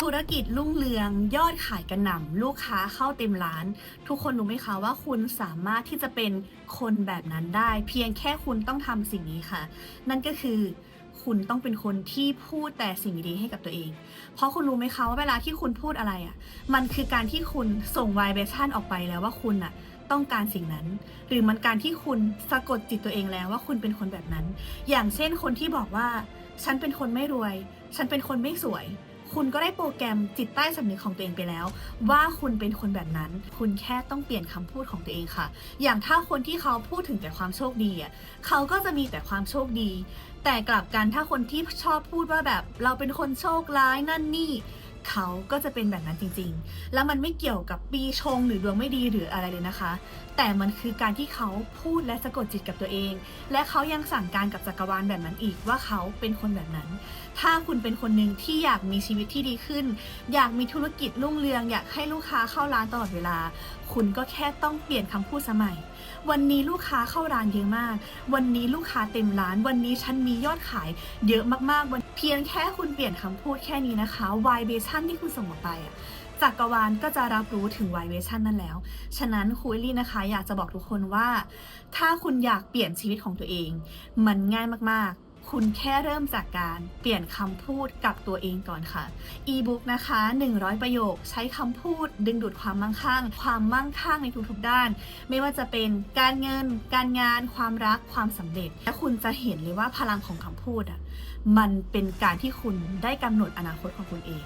ธุรกิจรุ่งเรืองยอดขายกระหน่ำลูกค้าเข้าเต็มร้าน ทุกคนรู้ไหมคะว่าคุณสามารถที่จะเป็นคนแบบนั้นได้ เพียงแค่คุณต้องทำสิ่งนี้ค่ะ นั่นก็คือคุณต้องเป็นคนที่พูดแต่สิ่งดีให้กับตัวเอง เพราะคุณรู้ไหมคะว่าเวลาที่คุณพูดอะไรอะ่ะ มันคือการที่คุณส่งไวเบชั่นออกไปแล้วว่าคุณอะต้องการสิ่งนั้น หรือมันการที่คุณสะกดจิตตัวเองแล้วว่าคุณเป็นคนแบบนั้น อย่างเช่นคนที่บอกว่า ฉันเป็นคนไม่รวย ฉันเป็นคนไม่สวย คุณก็ได้โปรแกรมจิตใต้สำนึกของตัวเองไปแล้ว ว่าคุณเป็นคนแบบนั้น คุณแค่ต้องเปลี่ยนคำพูดของตัวเองค่ะ อย่างถ้าคนที่เขาพูดถึงแต่ความโชคดีอะเขาก็จะมีแต่ความโชคดี แต่กลับกันถ้าคนที่ชอบพูดว่าแบบเราเป็นคนโชคร้ายนั่นนี่ เขาก็จะเป็นแบบนั้นจริงๆ แล้วมันไม่เกี่ยวกับปีชงหรือดวงไม่ดีหรืออะไรเลยนะคะ แต่มันคือการที่เขาพูดและสะกดจิตกับตัวเอง และเขายังสั่งการกับจักรวาลแบบนั้นอีกว่าเขาเป็นคนแบบนั้น ถ้าคุณเป็นคนหนึ่งที่อยากมีชีวิตที่ดีขึ้น อยากมีธุรกิจรุ่งเรือง อยากให้ลูกค้าเข้าร้านตลอดเวลา คุณก็แค่ต้องเปลี่ยนคำพูดสมัย วันนี้ลูกค้าเข้าร้านเยอะมาก วันนี้ลูกค้าเต็มร้าน วันนี้ฉันมียอดขายเยอะมากๆวันเพียงแค่คุณเปลี่ยนคำพูดแค่นี้นะคะ วายเบชั่นที่คุณส่งออกไปอะจักรวาลก็จะรับรู้ถึงวายเบชั่นนั้นแล้ว ฉะนั้นครูเอลลี่นะคะ อยากจะบอกทุกคนว่า ถ้าคุณอยากเปลี่ยนชีวิตของตัวเอง มันง่ายมากๆ คุณแค่เริ่มจากการเปลี่ยนคำพูดกับตัวเองก่อนค่ะ อีบุ๊กนะคะ 100 ประโยค ใช้คำพูด ดึงดูดความมั่งคั่ง ความมั่งคั่งในทุกๆด้าน ไม่ว่าจะเป็นการเงิน การงาน ความรัก ความสำเร็จ และคุณจะเห็นเลยว่าพลังของคำพูดอะ มันเป็นการที่คุณได้กำหนดอนาคตของคุณเอง